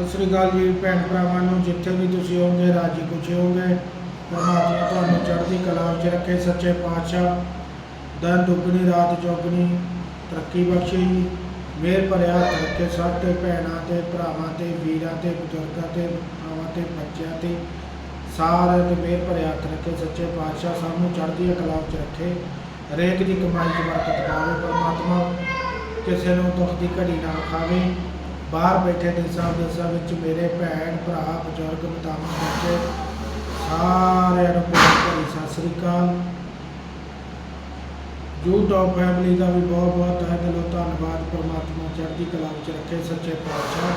ਸਤਿ ਸ੍ਰੀ ਅਕਾਲ ਜੀ ਭੈਣ ਭਰਾਵਾਂ ਨੂੰ, ਜਿੱਥੇ ਵੀ ਤੁਸੀਂ ਹੋਵੋਗੇ, ਰਾਜੀ ਖੁਸ਼ੀ ਹੋਵੋਗੇ। ਪਰਮਾਤਮਾ ਤੁਹਾਨੂੰ ਚੜ੍ਹਦੀ ਕਲਾ ਵਿੱਚ ਰੱਖੇ, ਸੱਚੇ ਪਾਤਸ਼ਾਹ। ਦਰ ਦੁੱਗਣੀ ਰਾਤ ਚੌਗਣੀ ਤਰੱਕੀ ਬਖਸ਼ੇ। ਜੀ ਮਿਹਰ ਭਰਿਆ ਰੱਖੇ ਸਭ ਤੇ ਭੈਣਾਂ ਤੇ ਭਰਾਵਾਂ ਤੇ, ਵੀਰਾਂ ਤੇ, ਬਜ਼ੁਰਗਾਂ ਤੇ, ਮਾਵਾਂ ਤੇ, ਬੱਚਿਆਂ ਤੇ। ਸਾਰੇ ਤੇ ਮਿਹਰ ਭਰਿਆ ਹੱਥ ਰੱਖੇ ਸੱਚੇ ਪਾਤਸ਼ਾਹ ਸਭ ਨੂੰ ਚੜ੍ਹਦੀ ਕਲਾ ਵਿੱਚ ਰੱਖੇ। ਹਰੇਕ ਦੀ ਕਮਾਈ 'ਚ ਬਰਕਤ ਪਾਵੇ। ਪਰਮਾਤਮਾ ਕਿਸੇ ਨੂੰ ਦੁੱਖ ਦੀ ਘੜੀ ਨਾ ਖਾਵੇ। ਬਾਹਰ ਬੈਠੇ ਦੇਸਾਂ ਵਿਦੇਸ਼ਾਂ ਵਿੱਚ ਮੇਰੇ ਭੈਣ, ਭਰਾ, ਬਜ਼ੁਰਗ ਮਤਾਵਾਂ ਬੱਚੇ ਸਾਰਿਆਂ ਨੂੰ ਪਿਆਰ ਭਰੀ ਸਤਿ ਸ੍ਰੀ ਅਕਾਲ। YouTube ਫੈਮਿਲੀ ਦਾ ਵੀ ਬਹੁਤ ਬਹੁਤ ਤਹਿ ਦਿਲੋਂ ਧੰਨਵਾਦ, ਪਰਮਾਤਮਾ ਚੜ੍ਹਦੀ ਕਲਾ ਵਿੱਚ ਰੱਖੇ ਸੱਚੇ ਪਾਤਸ਼ਾਹ।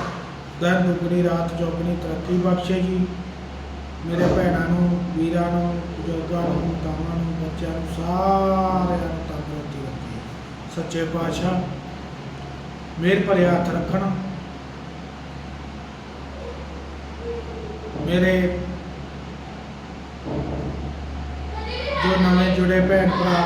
ਦਿਨ ਦੁਗਣੀ, ਰਾਤ ਚੌਗਣੀ, ਤਰੱਕੀ ਬਖਸ਼ੇ ਜੀ। ਮੇਰੇ ਭੈਣਾਂ ਨੂੰ, ਵੀਰਾਂ ਨੂੰ, ਬਜ਼ੁਰਗਾਂ ਨੂੰ, ਮਾਤਾਵਾਂ ਨੂੰ, ਬੱਚਿਆਂ ਨੂੰ ਸਾਰਿਆਂ ਨੂੰ ਤੰਦਰੁਸਤੀ ਰੱਖੇ। ਸੱਚੇ ਪਾਤਸ਼ਾਹ, ਮੇਰ ਭਰਿਆ ਹੱਥ ਰੱਖਣ। ਮੇਰੇ ਜੋ ਨਵੇਂ ਜੁੜੇ ਭੈਣ ਭਰਾ,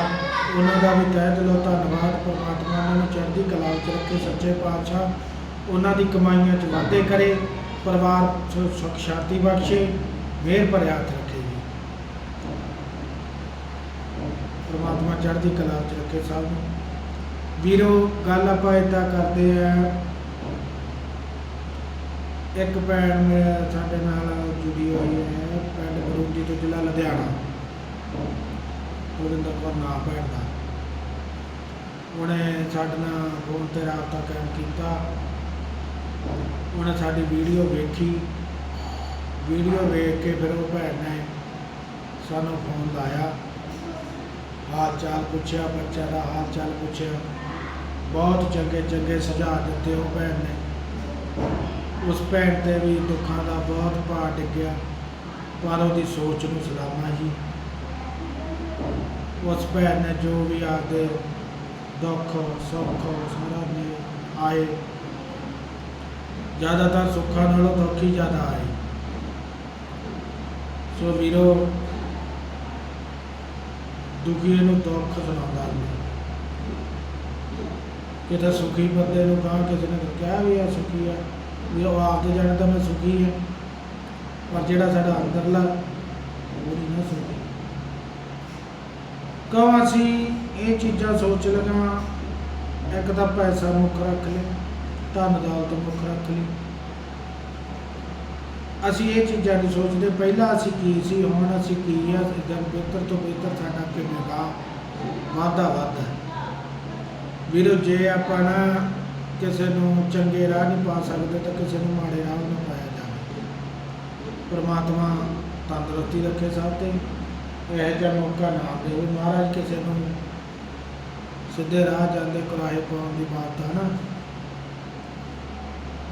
ਉਹਨਾਂ ਦਾ ਵੀ ਤਹਿ ਦਿਲੋਂ ਧੰਨਵਾਦ, ਪਰਮਾਤਮਾ ਉਹਨਾਂ ਨੂੰ ਚੜ੍ਹਦੀ ਕਲਾ ਵਿੱਚ ਰੱਖੇ, ਸੱਚੇ ਪਾਤਸ਼ਾਹ ਉਹਨਾਂ ਦੀ ਕਮਾਈਆਂ 'ਚ ਵਾਧੇ ਕਰੇ, ਪਰਿਵਾਰ 'ਚ ਸੁਖ ਸ਼ਾਂਤੀ ਬਖਸ਼ੇ, ਮਿਹਰ ਭਰਿਆ ਹੱਥ ਰੱਖੇ ਜੀ। ਪਰਮਾਤਮਾ ਚੜ੍ਹਦੀ ਕਲਾ ਵਿੱਚ ਰੱਖੇ ਸਭ ਨੂੰ। ਵੀਰੋ, ਗੱਲ ਆਪਾਂ ਇਦਾਂ ਕਰਦੇ ਆ ਇੱਕ ਭੈਣ ਮੇਰੇ ਸਾਡੇ ਨਾਲ ਜੁੜੀ ਹੋਈ ਹੈ, ਪਿੰਡ ਬਰੂਦੀ ਤੋਂ ਜ਼ਿਲ੍ਹਾ ਲੁਧਿਆਣਾ। ਗੁਰਿੰਦਰ ਕੌਰ ਨਾਂ ਭੈਣ ਦਾ। ਉਹਨੇ ਸਾਡੇ ਨਾਲ ਫੋਨ ਤੇ ਰਾਬਤਾ ਕਾਇਮ ਕੀਤਾ। ਉਹਨੇ ਸਾਡੀ ਵੀਡੀਓ ਵੇਖੀ। ਵੀਡੀਓ ਵੇਖ ਕੇ ਫਿਰ ਉਹ ਭੈਣ ਨੇ ਸਾਨੂੰ ਫੋਨ ਲਾਇਆ। ਹਾਲ ਚਾਲ ਪੁੱਛਿਆ, ਬੱਚਿਆਂ ਦਾ ਹਾਲ ਚਾਲ ਪੁੱਛਿਆ। ਬਹੁਤ ਚੰਗੇ ਚੰਗੇ ਸੁਝਾਅ ਦਿੱਤੇ ਉਹ ਭੈਣ ਨੇ। ਉਸ ਭੈਣ ਤੇ ਵੀ ਦੁੱਖਾਂ ਦਾ ਬਹੁਤ ਭਾਰ ਡਿੱਗਿਆ, ਪਰ ਉਹਦੀ ਸੋਚ ਨੂੰ ਸਲਾਮਾ ਜੀ ਉਸ ਭੈਣ ਨੇ ਜੋ ਵੀ ਆਪਦੇ ਦੁੱਖ, ਸੁੱਖ ਸਾਰਾ ਨੇ ਆਏ। ਜ਼ਿਆਦਾਤਰ ਸੁੱਖਾਂ ਨਾਲੋਂ ਦੁੱਖ ਹੀ ਜ਼ਿਆਦਾ ਆਏ। ਸੋ ਵੀਰੋ, ਦੁਖੀ ਨੂੰ ਦੁੱਖ ਸੁਣਾਉਂਦਾ ਨਹੀਂ ਕਿਤੇ ਸੁਖੀ ਬੰਦੇ ਨੂੰ ਕਹਾਂ ਕਿਸੇ ਨੇ ਕਿਹਾ ਵੀ ਆ ਸੁਖੀ ਆ ਵੀ ਉਹ ਆਪਦੇ ਜਾਣੇ ਤਾਂ ਮੈਂ ਸੁਖੀ ਹਾਂ, ਪਰ ਜਿਹੜਾ ਸਾਡਾ ਅੰਦਰਲਾ ਉਹ ਨਹੀਂ ਨਾ ਸੁਖੀ। ਕਹਾਂ ਅਸੀਂ ਇਹ ਚੀਜ਼ਾਂ ਸੋਚ ਲਗਾ, ਇੱਕ ਤਾਂ ਪੈਸਾ ਮੁੱਖ ਰੱਖ ਲੈ ਧਨ ਦੌਲਤ ਮੁੱਖ ਰੱਖ ਲਈ ਅਸੀਂ ਇਹ ਚੀਜ਼ਾਂ ਨਹੀਂ ਸੋਚਦੇ, ਪਹਿਲਾਂ ਅਸੀਂ ਕੀ ਸੀ, ਹੁਣ ਅਸੀਂ ਕੀ ਆ, ਇਦਾਂ ਬਿਹਤਰ ਤੋਂ ਬਿਹਤਰ ਸਾਡਾ ਕਿਵੇਂ ਦਾ ਵਾਧਾ ਵਾਧਾ ਵੀਰੋ, ਜੇ ਆਪਾਂ ਨਾ ਕਿਸੇ ਨੂੰ ਚੰਗੇ ਰਾਹ ਨਹੀਂ ਪਾ ਸਕਦੇ ਤਾਂ ਕਿਸੇ ਨੂੰ ਮਾੜੇ ਰਾਹ ਨਾ ਪਾਇਆ ਜਾਵੇ ਪਰਮਾਤਮਾ ਤੰਦਰੁਸਤੀ ਰੱਖੇ ਸਭ ਤੇ। ਇਹ ਜਿਹਾ ਮੌਕਾ ਨਾ ਦੇਵੇ। ਮਹਾਰਾਜ ਕਿਸੇ ਨੂੰ ਸਿੱਧੇ ਰਾਹ ਜਾਂਦੇ ਕੁਰਾਹੇ ਪਾਉਣ ਦੀ ਬਾਤ ਆ ਨਾ।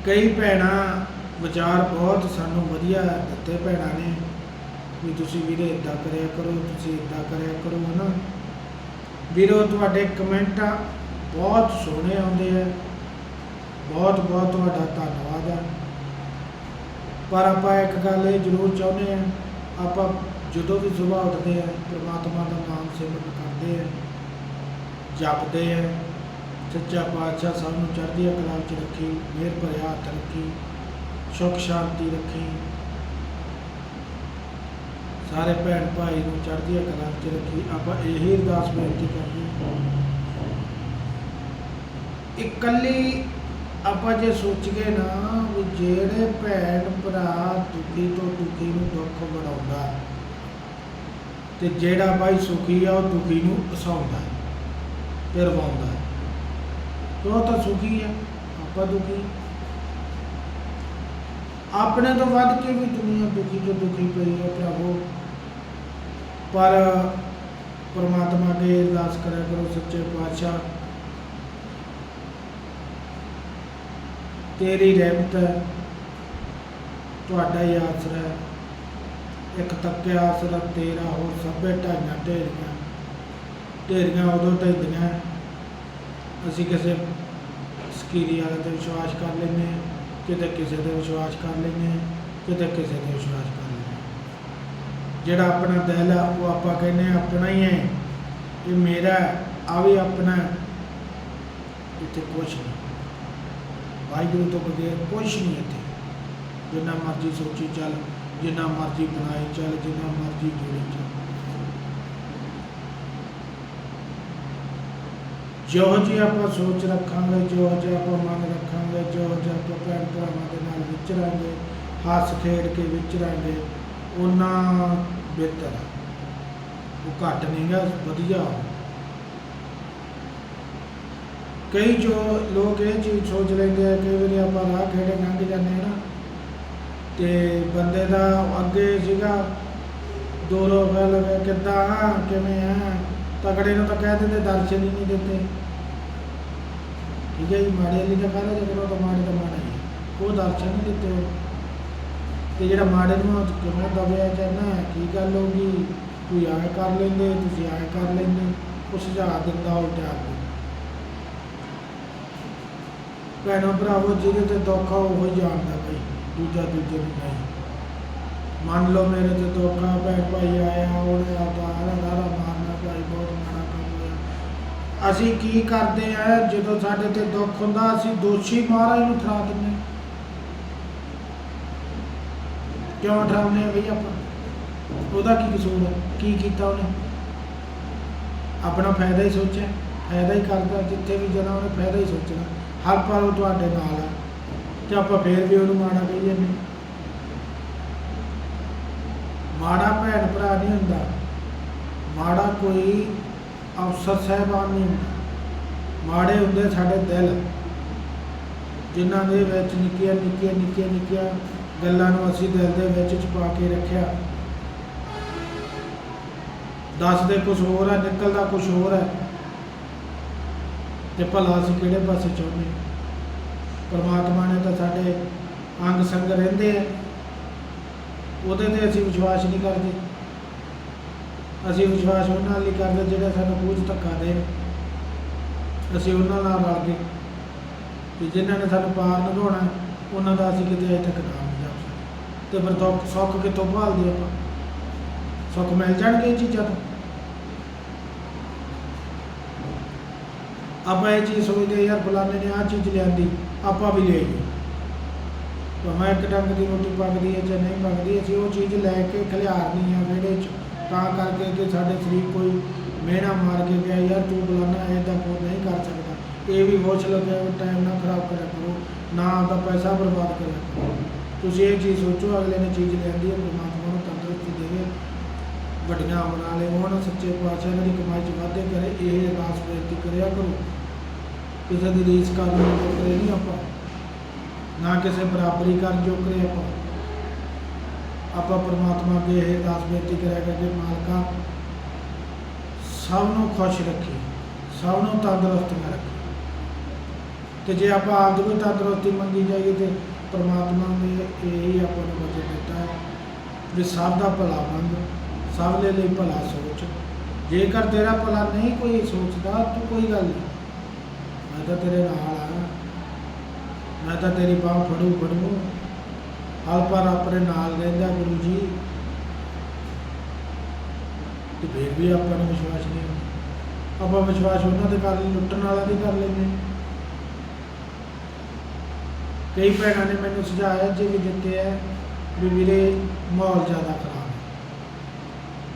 ਕਈ ਭੈਣਾਂ ਵਿਚਾਰ ਬਹੁਤ ਸਾਨੂੰ ਵਧੀਆ ਦਿੱਤੇ ਭੈਣਾਂ ਨੇ ਵੀ ਤੁਸੀਂ ਵੀਰੇ ਇਦਾਂ ਕਰਿਆ ਕਰੋ, ਤੁਸੀਂ ਇਦਾਂ ਕਰਿਆ ਕਰੋ, ਹਨਾ। ਵੀਰੋ, ਤੁਹਾਡੇ ਕਮੈਂਟਾਂ ਬਹੁਤ ਸੋਹਣੇ ਆਉਂਦੇ ਆ। ਬਹੁਤ ਬਹੁਤ ਤੁਹਾਡਾ ਧੰਨਵਾਦ ਹੈ ਪਰ ਆਪਾਂ ਇੱਕ ਗੱਲ ਇਹ ਜ਼ਰੂਰ ਚਾਹੁੰਦੇ ਆ, ਆਪਾਂ ਜਦੋਂ ਵੀ ਸੁਬਾਹ ਉੱਠਦੇ ਆ, ਪ੍ਰਮਾਤਮਾ ਦਾ ਨਾਮ ਸਿਮਰਨ ਕਰਦੇ ਆ, ਜਪਦੇ ਆ, ਸੱਚਾ ਪਾਤਸ਼ਾਹ ਸਭ ਨੂੰ ਚੜ੍ਹਦੀ ਕਲਾ ਵਿੱਚ ਰੱਖੀ, ਮਿਹਰ ਭਰਿਆ ਹੱਥ ਰੱਖੀ, ਸੁਖ ਸ਼ਾਂਤੀ ਰੱਖੀ। ਸਾਰੇ ਭੈਣ ਭਾਈ ਨੂੰ ਚੜ੍ਹਦੀ ਕਲਾ ਵਿੱਚ ਰੱਖੀ, ਆਪਾਂ ਇਹੀ ਅਰਦਾਸ ਬੇਨਤੀ ਕਰਦੇ ਇਕੱਲੀ ਆਪਾਂ ਜੇ ਸੋਚੀਏ ਨਾ ਵੀ ਜਿਹੜੇ ਭੈਣ ਭਰਾ ਦੁਖੀ ਤੋਂ ਦੁਖੀ ਨੂੰ ਦੁੱਖ ਵੜਾਉਂਦਾ ਤੇ ਜਿਹੜਾ ਭਾਈ ਸੁਖੀ ਆ, ਉਹ ਦੁਖੀ ਨੂੰ ਹਸਾਉਂਦਾ ਤੇ ਰਵਾਉਂਦਾ। ਤੇ ਉਹ ਤਾਂ ਸੁਖੀ ਆ, ਆਪਾਂ ਦੁਖੀ। ਆਪਣੇ ਤੋਂ ਵੱਧ ਕੇ ਵੀ ਦੁਨੀਆ ਦੁਖੀ ਤੋਂ ਦੁਖੀ ਪਈ ਹੈ ਭਰਾਵੋ। ਪਰ ਪਰਮਾਤਮਾ ਅੱਗੇ ਅਰਦਾਸ ਕਰਿਆ ਕਰੋ, ਸੱਚੇ ਪਾਤਸ਼ਾਹ। ਤੇਰੀ ਰਹਿਮਤ ਹੈ, ਤੁਹਾਡਾ ਹੀ ਆਸਰਾ ਹੈ। ਇੱਕ ਤੱਕਿਆ ਆਸਰਾ ਤੇਰਾ ਹੋਰ ਸਭੇ ਢਾਈਆਂ ਢੇਰੀਆਂ। ਢੇਰੀਆਂ ਉਦੋਂ ਢਹਿੰਦੀਆਂ ਅਸੀਂ ਕਿਸੇ ਸਕੀਰੀ ਵਾਲੇ ਤੇ ਵਿਸ਼ਵਾਸ ਕਰ ਲੈਂਦੇ ਹਾਂ, ਕਿਤੇ ਕਿਸੇ ਤੇ ਵਿਸ਼ਵਾਸ ਕਰ ਲੈਂਦੇ ਹਾਂ, ਕਿਤੇ ਕਿਸੇ ਤੇ ਵਿਸ਼ਵਾਸ ਕਰ ਲੈਂਦੇ ਹਾਂ। ਜਿਹੜਾ ਆਪਣਾ ਦਿਲ ਆ, ਉਹ ਆਪਾਂ ਕਹਿੰਦੇ ਹਾਂ ਆਪਣਾ ਹੀ ਹੈ। ਇਹ ਮੇਰਾ ਆ ਵੀ ਆਪਣਾ ਇੱਥੇ ਕੁਛ ਨਹੀਂ। ਵਾਹਿਗੁਰੂ ਤੋਂ ਬਗੈਰ ਕੁਛ ਨਹੀਂ ਇੱਥੇ। ਜਿੰਨਾ ਮਰਜ਼ੀ ਸੋਚੀ ਚੱਲ, ਜਿੰਨਾ ਮਰਜ਼ੀ ਬਣਾਈ ਚੱਲ, ਜਿੰਨਾ ਮਰਜ਼ੀ ਜੋੜੀ ਚੱਲ। ਜੋ ਜੀ ਆਪਾਂ ਸੋਚ ਰੱਖਾਂਗੇ ਜੋ ਜੀ ਆਪਾਂ ਮਨ ਰੱਖਾਂਗੇ ਜੋ ਜੀ ਆਪਾਂ ਭੈਣ ਭਰਾਵਾਂ ਦੇ ਨਾਲ ਵਿਚਰਾਂਗੇ, ਹੱਸ ਖੇਡ ਕੇ ਵਿਚਰਾਂਗੇ ਉਹਨਾਂ ਬਿਹਤਰ ਉਹ ਘੱਟ ਨਹੀਂ ਵਧੀਆ। ਕਈ ਜੋ ਲੋਕ ਇਹ ਚੀਜ਼ ਸੋਚ ਲੈਂਦੇ ਆ ਕਈ ਵਾਰੀ ਆਪਾਂ ਰਾਹ ਖੇੜੇ ਲੰਘ ਜਾਂਦੇ ਹਾਂ ਨਾ, ਤੇ ਬੰਦੇ ਦਾ ਅੱਗੇ ਸੀਗਾ ਦੋ ਰੁਪਏ ਲਵੇ ਕਿੱਦਾਂ ਆ, ਕਿਵੇਂ ਆ ਤਕੜੇ ਨੂੰ ਤਾਂ ਕਹਿ ਦਿੰਦੇ, ਦਰਸ਼ਨ ਹੀ ਨਹੀਂ ਦਿੱਤੇ। ਠੀਕ ਹੈ ਜੀ, ਮਾੜੇ ਵਾਲੀ ਦਾ ਕਹਿੰਦਾ ਜੇ ਕਰੋ ਤਾਂ ਮਾੜੇ ਦਾ ਮਾੜਾ ਹੀ ਉਹ ਦਰਸ਼ਨ ਨਹੀਂ ਦਿੱਤੇ ਉਹ। ਤੇ ਜਿਹੜਾ ਮਾੜੇ ਨੂੰ ਕਿਵੇਂ ਦਬਿਆ ਜਾਂਦਾ ਕੀ ਗੱਲ ਹੋ ਗਈ? ਤੂੰ ਆਏ ਕਰ ਲੈਂਦੇ, ਤੁਸੀਂ ਆਏ ਕਰ ਲੈਂਦੇ ਉਹ ਸੁਝਾਅ ਦਿੰਦਾ ਉਲਟਾ ਕੇ ਭੈਣੋ ਭਰਾਵੋ, ਜਿਹਦੇ ਤੇ ਦੁੱਖ ਆ, ਉਹ ਹੀ ਜਾਣਦਾ ਭਾਈ ਦੂਜਾ ਦੂਜੇ ਨੂੰ ਨਹੀਂ। ਮੰਨ ਲਓ ਮੇਰੇ ਤੇ ਦੁੱਖ ਆ, ਭੈਣ ਭਾਈ ਆਇਆ ਉਹਨੇ ਆਪਦਾ ਆਰਾ ਦਾਰਾ ਮਾਰਨਾ, ਭਾਈ ਬਹੁਤ ਮਾੜਾ ਕੰਮ ਹੋਇਆ। ਅਸੀਂ ਕੀ ਕਰਦੇ ਆ, ਜਦੋਂ ਸਾਡੇ ਤੇ ਦੁੱਖ ਹੁੰਦਾ, ਅਸੀਂ ਦੋਸ਼ੀ ਮਹਾਰਾਜ ਨੂੰ ਠਰਾ ਦਿੰਦੇ ਕਿਉਂ ਠਰਾਉਂਦੇ ਆ ਬਈ ਆਪਾਂ? ਉਹਦਾ ਕੀ ਕਸੂਰ ਹੈ ਕੀ ਕੀਤਾ ਉਹਨੇ? ਆਪਣਾ ਫਾਇਦਾ ਹੀ ਸੋਚਿਆ। ਫਾਇਦਾ ਹੀ ਕਰਦਾ ਜਿੱਥੇ ਵੀ ਜਾਣਾ ਉਹਨੇ ਫਾਇਦਾ ਹੀ ਸੋਚਣਾ। ਹਰ ਪਲ ਉਹ ਤੁਹਾਡੇ ਨਾਲ ਹੈ ਤੇ ਆਪਾਂ ਫੇਰ ਵੀ ਉਹਨੂੰ ਮਾੜਾ ਕਹੀ ਜਾਂਦੇ ਮਾੜਾ ਭੈਣ ਭਰਾ ਨਹੀਂ ਹੁੰਦਾ। ਮਾੜਾ ਕੋਈ ਅਫਸਰ ਸਾਹਿਬਾਨ ਨਹੀਂ ਹੁੰਦਾ। ਮਾੜੇ ਹੁੰਦੇ ਸਾਡੇ ਦਿਲ। ਜਿਨ੍ਹਾਂ ਦੇ ਵਿੱਚ ਨਿੱਕੀਆਂ ਨਿੱਕੀਆਂ ਨਿੱਕੀਆਂ ਨਿੱਕੀਆਂ ਗੱਲਾਂ ਨੂੰ ਅਸੀਂ ਦਿਲ ਦੇ ਵਿੱਚ ਛੁਪਾ ਕੇ ਰੱਖਿਆ। ਦੱਸਦੇ ਕੁਝ ਹੋਰ ਹੈ, ਨਿਕਲਦਾ ਕੁਝ ਹੋਰ ਹੈ। ਤੇ ਭਲਾ ਅਸੀਂ ਕਿਹੜੇ ਪਾਸੇ ਚਾਹੁੰਦੇ? ਹਾਂ? ਪਰਮਾਤਮਾ ਨੇ ਤਾਂ ਸਾਡੇ ਅੰਗ ਸੰਗ ਰਹਿੰਦੇ ਆ। ਉਹਦੇ ਤੇ ਅਸੀਂ ਵਿਸ਼ਵਾਸ ਨਹੀਂ ਕਰਦੇ। ਅਸੀਂ ਵਿਸ਼ਵਾਸ ਉਹਨਾਂ ਨਾਲ ਨਹੀਂ ਕਰਦੇ ਜਿਹੜੇ ਸਾਨੂੰ ਬੂਝ ਧੱਕਾ ਦੇਣ ਅਸੀਂ ਉਹਨਾਂ ਨਾਲ ਰਲ ਗਏ ਕਿ ਜਿਨ੍ਹਾਂ ਨੇ ਸਾਨੂੰ ਪਾਰ ਨਿਭਾਉਣਾ ਉਹਨਾਂ ਦਾ ਅਸੀਂ ਕਿਤੇ ਅਜੇ ਤੱਕ ਨਾਮ ਨਹੀਂ ਜਪ ਸਕੇ ਤੇ ਫਿਰ ਦੁੱਖ ਸੁੱਖ ਕਿੱਥੋਂ ਭਾਲਦੇ ਆਪਾਂ? ਸੁੱਖ ਮਿਲ ਜਾਣਗੇ ਇਹ ਚੀਜ਼ਾਂ ਤੋਂ। ਆਪਾਂ ਇਹ ਚੀਜ਼ ਸੋਚਦੇ ਯਾਰ ਫਲਾਣੇ ਨੇ ਆਹ ਚੀਜ਼ ਲਿਆਂਦੀ, ਆਪਾਂ ਵੀ ਲੈ ਆਈਏ। ਭਾਵੇਂ ਇੱਕ ਡੰਗ ਦੀ ਰੋਟੀ ਪੱਕਦੀ ਹੈ ਜਾਂ ਨਹੀਂ ਪੱਕਦੀ, ਅਸੀਂ ਉਹ ਚੀਜ਼ ਲੈ ਕੇ ਖਲਿਆਰਨੀ ਆ ਵਿਹੜੇ 'ਚ। ਤਾਂ ਕਰਕੇ ਕਿ ਸਾਡੇ ਸਰੀਰ ਕੋਈ ਮਿਹਣਾ ਮਾਰ ਕੇ ਗਿਆ, ਯਾਰ ਤੂੰ ਫਲਾਣਾ ਐਦਾਂ ਕੋਈ ਨਹੀਂ ਕਰ ਸਕਦਾ। ਇਹ ਵੀ ਹੋਸ਼ ਲੱਗਿਆ ਟਾਈਮ ਨਾ ਖਰਾਬ ਕਰਿਆ ਕਰੋ, ਨਾ ਆਪਦਾ ਪੈਸਾ ਬਰਬਾਦ ਕਰਿਆ ਕਰੋ। ਤੁਸੀਂ ਇਹ ਚੀਜ਼ ਸੋਚੋ, ਅਗਲੇ ਨੇ ਚੀਜ਼ ਲਿਆਂਦੀ ਹੈ, ਪਰਮਾਤਮਾ ਵੱਡੀਆਂ ਅਮਰਾਂ ਵਾਲੇ ਹੋਣ, ਸੱਚੇ ਪਾਤਸ਼ਾਹ ਇਹਨਾਂ ਦੀ ਕਮਾਈ 'ਚ ਵਾਧੇ ਕਰੇ, ਇਹ ਅਰਦਾਸ ਬੇਨਤੀ ਕਰਿਆ ਕਰੋ। ਕਿਸੇ ਦੀ ਰੀਸ ਕਰਨ ਨੂੰ ਕਰੇ ਨਹੀਂ ਆਪਾਂ। ਨਾ ਕਿਸੇ ਬਰਾਬਰੀ ਕਰਨ ਜੋ ਕਰੇ ਆਪਾਂ। ਆਪਾਂ ਪਰਮਾਤਮਾ ਅੱਗੇ ਇਹ ਅਰਦਾਸ ਬੇਨਤੀ ਕਰਿਆ ਕਰਦੇ ਮਾਲਕਾ ਸਭ ਨੂੰ ਖੁਸ਼ ਰੱਖੀ ਸਭ ਨੂੰ ਤੰਦਰੁਸਤ ਰੱਖੀ ਤੇ ਜੇ ਆਪਾਂ ਆਪ ਦੀ ਤੰਦਰੁਸਤੀ ਮੰਗੀ ਜਾਈਏ ਤੇ ਪਰਮਾਤਮਾ ਨੇ ਇਹ ਹੀ ਆਪਾਂ ਨੂੰ ਵਚਨ ਦਿੱਤਾ ਹੈ ਵੀ ਸਭ ਦਾ ਭਲਾ ਮੰਗ। ਸਭ ਦੇ ਲਈ ਭਲਾ ਸੋਚ। ਜੇਕਰ ਤੇਰਾ ਭਲਾ ਨਹੀਂ ਕੋਈ ਸੋਚਦਾ, ਤੂੰ ਕੋਈ ਗੱਲ ਨਹੀਂ। ਮੈਂ ਤਾਂ ਤੇਰੇ ਨਾਲ ਆ। ਮੈਂ ਤਾਂ ਤੇਰੀ ਬਾਹ ਫੜੂ ਫੜੂ। ਹਰ ਪਰ ਆਪਣੇ ਨਾਲ ਰਹਿੰਦਾ ਗੁਰੂ ਜੀ। ਤੇ ਫਿਰ ਵੀ ਆਪਾਂ ਨੂੰ ਵਿਸ਼ਵਾਸ ਨਹੀਂ ਆਪਾਂ ਵਿਸ਼ਵਾਸ ਉਹਨਾਂ ਤੇ ਕਰ ਲਈ ਲੁੱਟਣ ਵਾਲਾ ਦੀ ਕਰ ਲੈਂਦੇ ਕਈ ਭੈਣਾਂ ਨੇ ਮੈਨੂੰ ਸੁਝਾਇਆ ਜੇ ਵੀ ਦਿੱਤੇ ਆ ਵੀ ਵੀਰੇ ਮਾਹੌਲ ਜ਼ਿਆਦਾ ਖਰਾਬ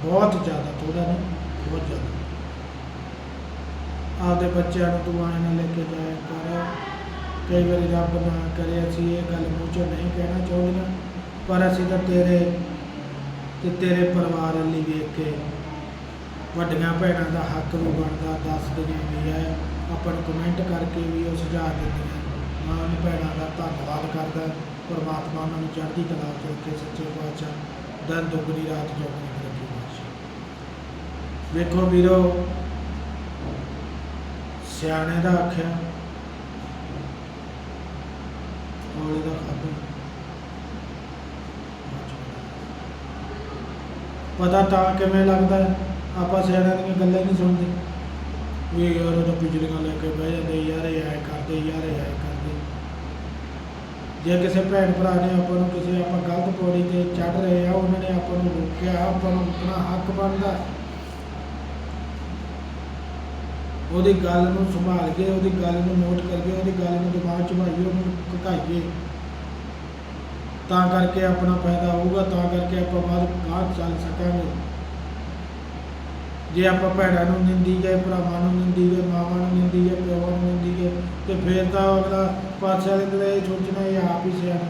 ਬਹੁਤ ਜ਼ਿਆਦਾ ਥੋੜਾ ਨਹੀਂ, ਬਹੁਤ ਜ਼ਿਆਦਾ। ਆਪਦੇ ਬੱਚਿਆਂ ਨੂੰ ਤੂੰ ਆਏ ਨਾ ਲੈ ਕੇ ਜਾਇਆ ਕਰ। ਕਈ ਵਾਰੀ ਰੱਬ ਨਾ ਕਰੇ, ਅਸੀਂ ਇਹ ਗੱਲ ਮੂੰਹ ਚੋਂ ਨਹੀਂ ਕਹਿਣਾ ਚਾਹੁੰਦੇ ਪਰ ਅਸੀਂ ਤਾਂ ਤੇਰੇ ਤੇ ਤੇਰੇ ਪਰਿਵਾਰ ਲਈ ਵੇਖ ਕੇ ਵੱਡੀਆਂ ਭੈਣਾਂ ਦਾ ਹੱਕ ਵੀ ਬਣਦਾ, ਦੱਸਦੀਆਂ ਵੀ ਹੈ ਆਪਾਂ ਨੂੰ ਕਮੈਂਟ ਕਰਕੇ ਵੀ ਉਹ ਸੁਝਾਅ ਦਿੰਦੀਆਂ। ਮਾਂ ਭੈਣਾਂ ਦਾ ਧੰਨਵਾਦ ਕਰਦਾ। ਪਰਮਾਤਮਾ ਉਹਨਾਂ ਨੂੰ ਚੜ੍ਹਦੀ ਕਲਾ ਚ ਰੱਖੇ ਸੱਚੇ ਪਾਤਸ਼ਾਹ। ਦਿਨ ਦੁਗਣੀ, ਰਾਤ ਚੌਗਣੀ ਵੇਖੋ ਵੀਰੋ, ਸਿਆਣੇ ਦਾ ਆਖਿਆ ਔਲੇ ਦਾ ਖਾਦਾ ਪਤਾ ਤਾਂ ਕਿਵੇਂ ਲੱਗਦਾ ਆਪਾਂ ਸਿਆਣਿਆਂ ਦੀਆਂ ਗੱਲਾਂ ਨਹੀਂ ਸੁਣਦੇ। ਵੀ ਯਾਰ ਉਹ ਤਾਂ ਪਿਛਲੀਆਂ ਲੈ ਕੇ ਬਹਿ ਜਾਂਦੇ, ਯਾਰ ਇਹ ਐ ਕਰਦੇ, ਯਾਰ ਇਹ ਐ ਕਰਦੇ। ਜੇ ਕਿਸੇ ਭੈਣ ਭਰਾ ਨੇ ਆਪਾਂ ਨੂੰ ਕਿਸੇ, ਆਪਾਂ ਗਲਤ ਪੌੜੀ ਤੇ ਚੜ ਰਹੇ ਆ, ਉਹਨਾਂ ਨੇ ਆਪਾਂ ਨੂੰ ਰੋਕਿਆ, ਆਪਾਂ ਨੂੰ ਆਪਣਾ ਹੱਕ ਬਣਦਾ। ਉਹਦੀ ਗੱਲ ਨੂੰ ਸੰਭਾਲ ਕੇ, ਉਹਦੀ ਗੱਲ ਨੂੰ ਨੋਟ ਕਰਕੇ, ਉਹਦੀ ਗੱਲ ਨੂੰ ਦਿਮਾਗ 'ਚ ਭਾਈਏ ਉਹਨੂੰ ਘਕਾਈਏ ਤਾਂ ਕਰਕੇ ਆਪਣਾ ਫਾਇਦਾ ਹੋਊਗਾ, ਤਾਂ ਕਰਕੇ ਆਪਾਂ ਬਾਅਦ ਗਾਹ ਚੱਲ ਸਕਾਂਗੇ। ਜੇ ਆਪਾਂ ਭੈਣਾਂ ਨੂੰ ਨਿੰਦੀ ਗਏ, ਭਰਾਵਾਂ ਨੂੰ ਨਿੰਦੀ ਗਏ, ਮਾਵਾਂ ਨੂੰ ਨਿੰਦੀ ਗਏ, ਪਿਓਾਂ ਨੂੰ ਨਿੰਦੀ ਗਏ, ਤੇ ਫਿਰ ਤਾਂ ਅਗਲਾ ਪਾਸੇ ਵਾਲੇ ਨੇ ਇਹ ਸੋਚਣਾ, ਇਹ ਆਪ ਹੀ ਸਿਆਣਾ।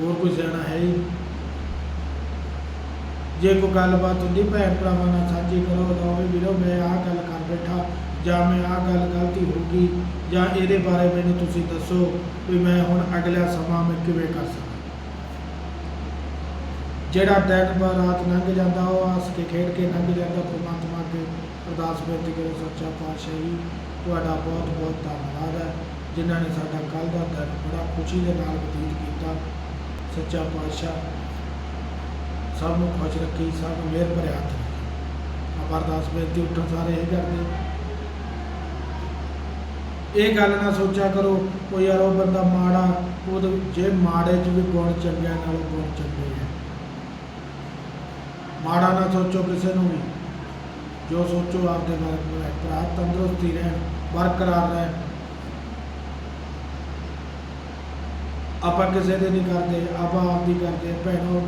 ਹੋਰ ਕੋਈ ਸਿਆਣਾ ਹੈ ਹੀ ਜੇ ਕੋਈ ਗੱਲਬਾਤ ਹੁੰਦੀ, ਭੈਣ ਭਰਾਵਾਂ ਨਾਲ ਸਾਂਝੀ ਕਰੋ, ਤਾਂ ਵੀਰੋ, ਮੈਂ ਆਹ ਗੱਲ ਕਰ ਬੈਠਾ, ਜਾਂ ਮੈਂ ਆਹ ਗੱਲ ਗਲਤੀ ਹੋ ਗਈ, ਜਾਂ ਇਹਦੇ ਬਾਰੇ ਮੈਨੂੰ ਤੁਸੀਂ ਦੱਸੋ, ਵੀ ਮੈਂ ਹੁਣ ਅਗਲਾ ਸਮਾਂ ਮੈਂ ਕਿਵੇਂ ਕਰ ਸਕਾਂ। ਜਿਹੜਾ ਦਿਨ ਬਾ ਰਾਤ ਲੰਘ ਜਾਂਦਾ, ਉਹ ਹੱਸ ਕੇ ਖੇਡ ਕੇ ਲੰਘ ਜਾਂਦਾ ਪਰਮਾਤਮਾ ਅੱਗੇ ਅਰਦਾਸ ਬੇਨਤੀ ਕਰੋ, ਸੱਚਾ ਪਾਤਸ਼ਾਹ ਜੀ, ਤੁਹਾਡਾ ਬਹੁਤ ਬਹੁਤ ਧੰਨਵਾਦ ਹੈ, ਜਿਨ੍ਹਾਂ ਨੇ ਸਾਡਾ ਕੱਲ ਦਾ ਦਿਨ ਬੜਾ ਖੁਸ਼ੀ ਦੇ ਨਾਲ ਬਤੀਤ ਕੀਤਾ। ਸੱਚਾ ਪਾਤਸ਼ਾਹ ਸਭ ਨੂੰ ਖੁਸ਼ ਰੱਖੀ, ਸਭ ਨੂੰ ਮਿਹਰ ਭਰਿਆ ਹੱਥ ਰੱਖੀ। ਆਪਾਂ ਅਰਦਾਸ ਬੇਨਤੀ ਉੱਠਣ ਸਾਰੇ ਇਹ ਕਰਦੇ ਇਹ ਗੱਲ ਨਾ ਸੋਚਿਆ ਕਰੋ ਕੋਈ ਯਾਰ ਉਹ ਬੰਦਾ ਮਾੜਾ, ਉਹਦੇ ਜੇ ਮਾੜੇ 'ਚ ਵੀ ਗੁਣ ਚੰਗਿਆਂ ਨਾਲੋਂ ਗੁਣ ਚੰਗੇ ਹੈ ਮਾੜਾ ਨਾ ਸੋਚੋ ਕਿਸੇ ਨੂੰ ਵੀ। ਜੋ ਸੋਚੋ ਆਪਦੇ ਬਾਰੇ ਪੂਰਾ ਭਰਾ ਤੰਦਰੁਸਤੀ ਰਹਿਣ, ਬਰਕਰਾਰ ਰਹਿਣ। ਆਪਾਂ ਕਿਸੇ ਦੇ ਨਹੀਂ ਕਰਦੇ, ਆਪਾਂ ਆਪ ਦੀ ਕਰਦੇ ਭੈਣੋ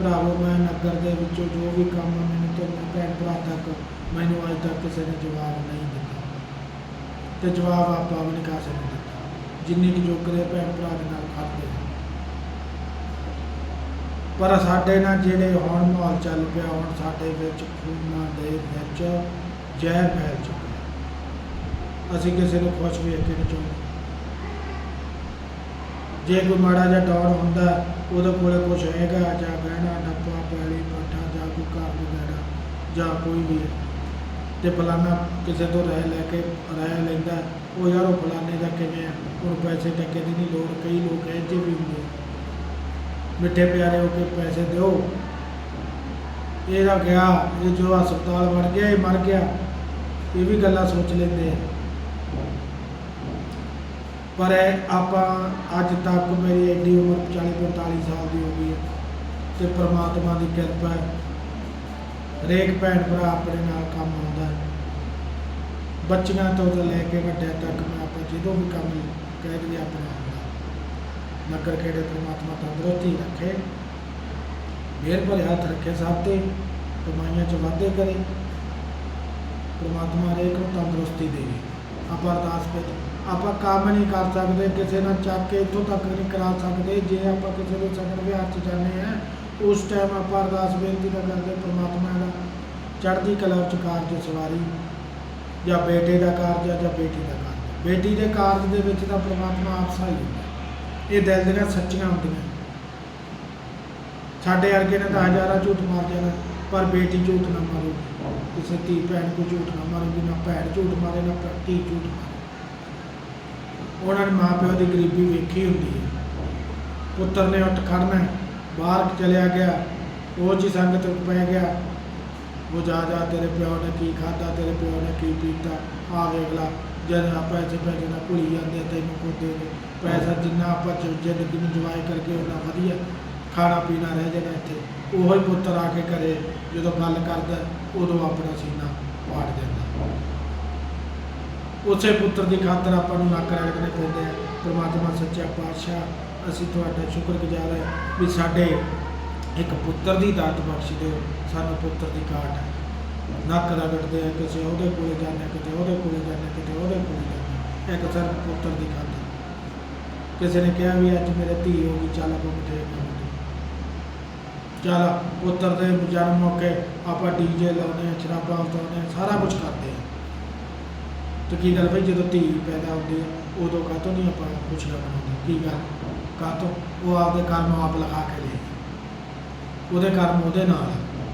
ਭਰਾਵੋ, ਮੈਂ ਨਗਰ ਦੇ ਵਿੱਚੋਂ ਜੋ ਵੀ ਕੰਮ ਮੈਨੂੰ ਤੇ ਭੈਣ ਭਰਾ ਤੱਕ, ਮੈਨੂੰ ਅੱਜ ਤੱਕ ਕਿਸੇ ਨੇ ਜਵਾਬ ਨਹੀਂ ਦਿੱਤਾ। ਤੇ ਜਵਾਬ ਆਪਾਂ ਵੀ ਨਹੀਂ ਕਰ ਸਕਦੇ। ਜਿੰਨੀ ਕਿ ਜੋਕਰੇ ਭੈਣ ਭਰਾ ਦੇ ਨਾਲ ਖੜਦੇ ਪਰ ਸਾਡੇ ਨਾਲ ਜਿਹੜੇ ਹੁਣ ਮਾਹੌਲ ਚੱਲ ਪਿਆ, ਹੁਣ ਸਾਡੇ ਵਿੱਚ ਖੂਨਾਂ ਦੇ ਵਿੱਚ ਜ਼ਹਿਰ ਫੈਲ ਚੁੱਕਾ ਅਸੀਂ ਕਿਸੇ ਨੂੰ ਖੁਸ਼ ਵੇਖ ਕੇ ਨਹੀਂ ਚਾਹੁੰਦੇ। ਜੇ ਕੋਈ ਮਾੜਾ ਜਿਹਾ ਡਾਊਨ ਹੁੰਦਾ, ਉਹਦੇ ਕੋਲੇ ਕੁਝ ਹੈਗਾ, ਜਾਂ ਗਹਿਣਾ ਡੱਬਾ, ਪੈਲੀ, ਪੱਠਾ, ਜਾਂ ਕੋਈ ਘਰ ਵਗੈਰਾ ਜਾਂ ਕੋਈ ਵੀ ਹੈ, ਤੇ ਫਲਾਨਾ ਕਿਸੇ ਤੋਂ ਰਹਿ ਲੈ ਕੇ ਰਹਿ ਲੈਂਦਾ, ਉਹ ਯਾਰ ਉਹ ਫਲਾਨੇ ਦਾ ਕਿਵੇਂ ਆ? ਹੁਣ ਪੈਸੇ ਟੱਕੇ ਦੀ ਨਹੀਂ ਲੋੜ, ਕਈ ਲੋਕ ਇਹ ਜਿਹੇ ਵੀ ਹੁੰਦੇ ਮਿੱਠੇ ਪਿਆਰੇ ਹੋ ਕੇ ਪੈਸੇ ਦਿਓ। ਇਹਦਾ ਗਿਆ ਇਹ ਜੋ ਹਸਪਤਾਲ ਵੜ ਗਿਆ, ਇਹ ਮਰ ਗਿਆ। ਇਹ ਵੀ ਗੱਲਾਂ ਸੋਚ ਲੈਂਦੇ ਆ। ਪਰ ਇਹ ਆਪਾਂ ਅੱਜ ਤੱਕ ਮੇਰੀ ਐਡੀ ਉਮਰ 40 45 ਸਾਲ ਦੀ ਹੋ ਗਈ ਹੈ ਤੇ ਪ੍ਰਮਾਤਮਾ ਦੀ ਕਿਰਪਾ ਹੈ। ਹਰੇਕ ਭੈਣ ਭਰਾ ਆਪਣੇ ਨਾਲ ਕੰਮ ਆਉਂਦਾ ਹੈ। ਬੱਚਿਆਂ ਤੋਂ ਲੈ ਕੇ ਵੱਡਿਆਂ ਤੱਕ ਮੈਂ ਆਪਾਂ ਜਦੋਂ ਵੀ ਕੰਮ ਕਹਿ ਦਈਏ ਆਪਣਾ ਹੁੰਦਾ ਨਗਰ ਖੇੜੇ ਪ੍ਰਮਾਤਮਾ ਤੰਦਰੁਸਤੀ ਰੱਖੇ, ਮਿਹਰ ਭਰੇ ਹੱਥ ਰੱਖੇ, ਸਭ ਤੇ ਕਮਾਈਆਂ ਚ ਵਾਧੇ ਕਰੇ। ਪ੍ਰਮਾਤਮਾ ਹਰੇਕ ਨੂੰ ਤੰਦਰੁਸਤੀ ਦੇਵੇ। ਆਪਾਂ ਅਰਦਾਸ ਵਿੱਚ ਆਪਾਂ ਕੰਮ ਨਹੀਂ ਕਰ ਸਕਦੇ, ਕਿਸੇ ਨਾਲ ਚੱਕ ਕੇ ਇੱਥੋਂ ਤੱਕ ਨਹੀਂ ਕਰਾ ਸਕਦੇ, ਜੇ ਆਪਾਂ ਕਿਸੇ ਦੇ ਸਗਨ ਵਿਆਹ ਚ ਜਾਂਦੇ ਆ ਉਸ ਟਾਈਮ ਆਪਾਂ ਅਰਦਾਸ ਬੇਨਤੀ ਤਾਂ ਕਰਦੇ ਪ੍ਰਮਾਤਮਾ ਦਾ ਚੜ੍ਹਦੀ ਕਲਾ ਚ ਕਾਰਜ ਸਵਾਰੀ, ਜਾਂ ਬੇਟੇ ਦਾ ਕਾਰਜ ਆ, ਜਾਂ ਬੇਟੀ ਦਾ ਕਾਰਜ ਬੇਟੀ ਦੇ ਕਾਰਜ ਦੇ ਵਿੱਚ ਤਾਂ ਪ੍ਰਮਾਤਮਾ ਆਪ ਸਹਾਈ ਹੁੰਦਾ ਇਹ ਦਿਲ ਦੀਆਂ ਸੱਚੀਆਂ ਹੁੰਦੀਆਂ। ਸਾਡੇ ਵਰਗੇ ਨੇ ਤਾਂ ਹਜ਼ਾਰਾਂ ਝੂਠ ਮਾਰ ਜਾਣਾ ਪਰ ਬੇਟੀ ਝੂਠ ਨਾ ਮਾਰੂਗੀ ਕਿਸੇ ਧੀ ਭੈਣ ਕੋ ਝੂਠ ਨਾ ਮਾਰੂਗੀ ਨਾ ਭੈਣ ਝੂਠ ਮਾਰੇ, ਨਾ ਧੀ ਝੂਠ ਮਾਰੇ। ਉਹਨਾਂ ਨੇ ਮਾਂ ਪਿਓ ਦੀ ਗਰੀਬੀ ਵੇਖੀ ਹੁੰਦੀ ਹੈ। ਪੁੱਤਰ ਨੇ ਉੱਠ ਖੜਨਾ ਬਾਹਰ ਚਲਿਆ ਗਿਆ, ਉਹ 'ਚ ਸੰਗਤ ਪੈ ਗਿਆ। ਉਹ ਜਾ ਜਾ, ਤੇਰੇ ਪਿਓ ਨੇ ਕੀ ਖਾਧਾ, ਤੇਰੇ ਪਿਓ ਨੇ ਕੀ ਪੀਤਾ? ਆ ਵੇਖ ਜਦ ਆਪਾਂ ਇੱਥੇ ਪੈ ਨਾਲ ਭੁੱਲੀ ਜਾਂਦੇ ਤੈਨੂੰ ਕੋ ਦੇ ਪੈਸਾ ਜਿੰਨਾ ਆਪਾਂ ਚ- ਜ਼ਿੰਦਗੀ ਨੂੰ ਜਵਾਈ ਕਰਕੇ ਉਹਨਾਂ ਵਧੀਆ ਖਾਣਾ ਪੀਣਾ ਰਹਿ ਜਾਣਾ ਇੱਥੇ। ਉਹੋ ਹੀ ਪੁੱਤਰ ਆ ਕੇ ਘਰੇ ਜਦੋਂ ਗੱਲ ਕਰਦਾ, ਉਦੋਂ ਆਪਣਾ ਸੀਨਾ ਪਾੜ ਦਿੰਦਾ। ਉਸੇ ਪੁੱਤਰ ਦੀ ਖਾਤਰ ਆਪਾਂ ਨੂੰ ਨੱਕ ਰਗੜਨੇ ਪੈਂਦੇ ਆ। ਪ੍ਰਮਾਤਮਾ ਸੱਚਾ ਪਾਤਸ਼ਾਹ, ਅਸੀਂ ਤੁਹਾਡਾ ਸ਼ੁਕਰਗੁਜ਼ਾਰ ਹੈ ਵੀ ਸਾਡੇ ਇੱਕ ਪੁੱਤਰ ਦੀ ਦਾਤ ਬਖਸ਼ ਦਿਓ ਸਾਨੂੰ ਪੁੱਤਰ ਦੀ ਘਾਟ ਹੈ। ਨੱਕ ਰਗੜਦੇ ਆ ਕਿਸੇ ਉਹਦੇ ਕੋਲੇ ਜਾਂਦੇ ਕਿਤੇ ਉਹਦੇ ਕੋਲੇ ਜਾਂਦੇ ਕਿਤੇ ਉਹਦੇ ਕੋਲੇ ਜਾਂਦੇ ਇੱਕ ਸਿਰਫ ਪੁੱਤਰ ਦੀ ਖਾਤਰ। ਕਿਸੇ ਨੇ ਕਿਹਾ ਵੀ ਅੱਜ ਮੇਰੇ ਧੀ ਹੋ ਗਈ, ਚੱਲ ਆਪਾਂ ਮਿਠਾਈ ਖਾਵਾਂਗੇ ਚੱਲ ਪੁੱਤਰ ਦੇ ਜਨਮ ਮੌਕੇ ਆਪਾਂ ਡੀਜੇ ਲਾਉਨੇ ਆ ਸ਼ਰਾਬਾਂ ਵਰਤਾਉਂਦੇ ਆ ਸਾਰਾ ਕੁਝ ਕਰਦੇ ਤੇ ਕੀ ਗੱਲ ਭਾਈ ਜਦੋਂ ਧੀ ਪੈਦਾ ਹੁੰਦੀ ਹੈ, ਉਦੋਂ ਕਾਹਤੋਂ ਨਹੀਂ ਆਪਾਂ ਖੁਸ਼ੀਆਂ ਮਨਾਉਂਦੇ ਕੀ ਗੱਲ? ਕਾਹਤੋਂ? ਉਹ ਆਪਦੇ ਕਰਮ ਆਪ ਲਗਾ ਕੇ ਲੈ ਉਹਦੇ ਕਰਮ ਉਹਦੇ ਨਾਲ। ਆ।